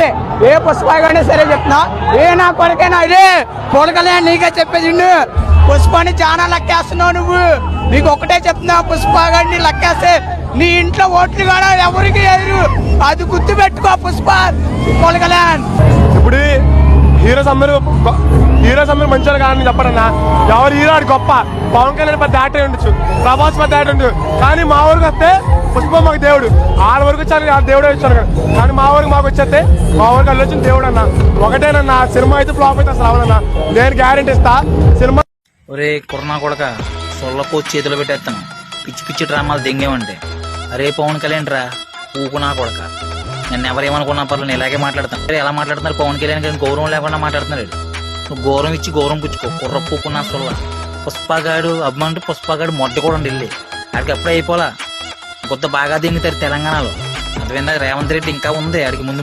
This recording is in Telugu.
సరే ఏ పుష్పగానే సరే చెప్తున్నా. ఏ నా కొడుకైనా ఇదే పొలకలే నీకే చెప్పేసిండు పుష్పని చాలా లెక్కేస్తున్నావు నువ్వు. నీకు ఒకటే చెప్తున్నా పుష్పగాడిని లెక్కేస్తే నీ ఇంట్లో ఓట్లు కూడా ఎవరికి ఎదురు. అది గుర్తు పెట్టుకో పుష్ప పొలకలేన్ హీరోస్ అందరూ హీరోస్ అందరూ మంచి కానీ చెప్పడన్నా. ఎవరు హీరో ఆడు గొప్ప. పవన్ కళ్యాణ్ పెద్ద యాక్టర్ ఉండొచ్చు. ప్రభాస్ పెద్ద యాక్టర్ ఉండొచ్చు. కానీ మా ఊరికి వస్తే పుష్పం మాకు దేవుడు. ఆడ వరకు వచ్చాను ఆ దేవుడే వచ్చాను కదా. కానీ మా ఊరికి మాకు వచ్చేస్తే మా ఊరికి వెళ్ళి వచ్చిన దేవుడు అన్న ఒకటేనన్నా సినిమా అయితే ఫ్లాప్ అయితే అసలు అవనన్నా నేను గ్యారెంటీ ఇస్తా సినిమా ఒరే కుర్నా కొడక సొల్లకో చేతిలో పెట్టేస్తాను. పిచ్చి పిచ్చి డ్రామాలు దెంగేమంటే అరే పవన్ కళ్యాణ్ రా ఊకునా కొడక. నేను ఎవరేమనుకున్నా పర్లేదు ఇలాగే మాట్లాడతాను. ఎలా మాట్లాడుతున్నారు? పవన్ కళ్యాణ్ గారిని గౌరవం లేకుండా మాట్లాడుతున్నాడు నువ్వు గౌరవం ఇచ్చి గౌరవం పుచ్చుకో. కుర్ర పూకున్నా సొల్ల పుష్పగాడు అభిమానుడు పుష్పగాడు మొట్ట కూడా వెళ్ళి. ఆడికి ఎప్పుడే అయిపోలా కొత్త బాగా దింగుతారు తెలంగాణలో. అర్థమైందా రేవంత్ రెడ్డి ఇంకా ఉంది. ఆడికి ముందు